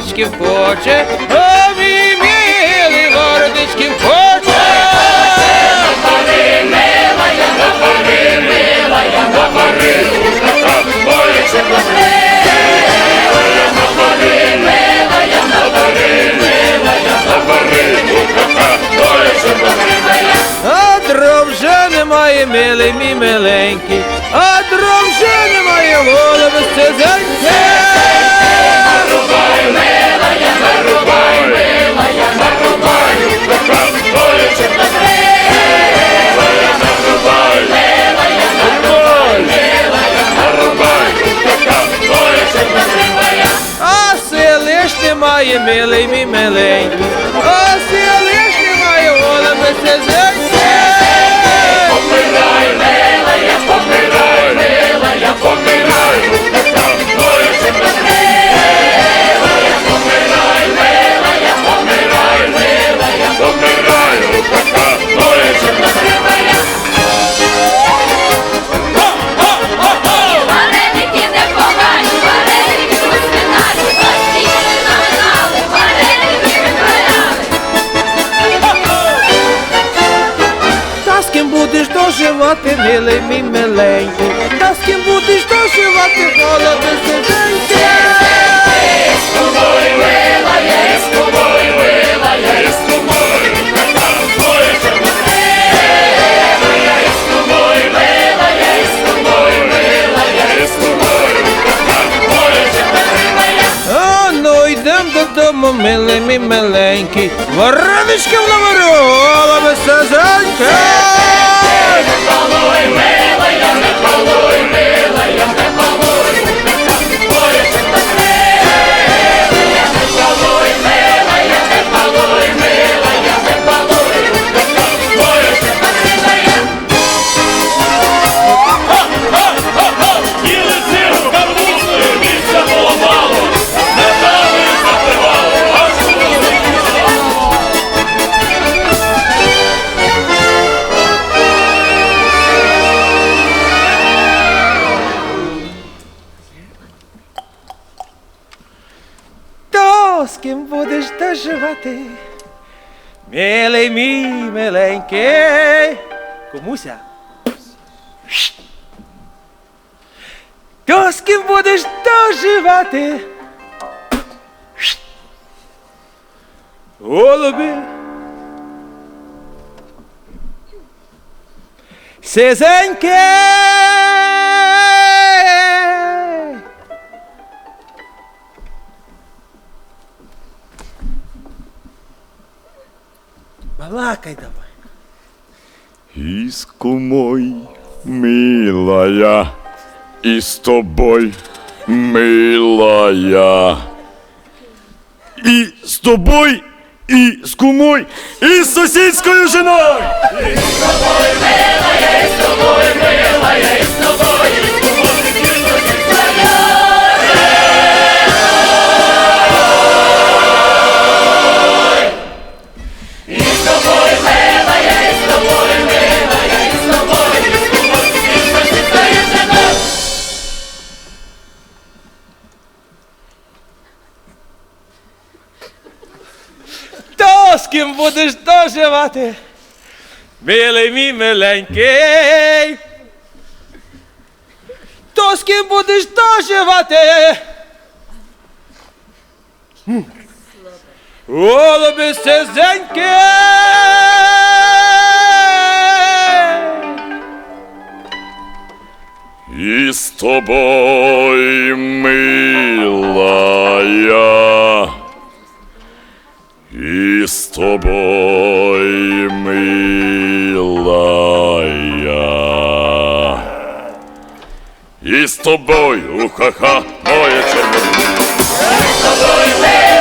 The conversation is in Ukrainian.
хоче, а мій милий городичків хоче. А дров вже немає, милий мій миленький, а дров вже немає, голови стезеньке. Немає, милий мій милий. а сили ж немає, голови стезеньке. Доживати, милий мій миленький, та з ким будеш доживати, голови стезеньке. А ну йдем додому, милий мій миленький, Варенички в лавару, голови following me. З ким будеш доживати, милий мій миленький. Комуся. То з ким будеш доживати. Голуби. Сизеньке. Балакай давай. Иску мой, милая, и с тобой, милая. И с тобой, и с кумой, и с сусідською с тобой, з ким будеш доживати, милий мій миленький. То з ким будеш доживати. Голуби сизеньки. И с тобой, милая, и с тобой, милая, І з тобою, ха-ха, моя черная. Ой,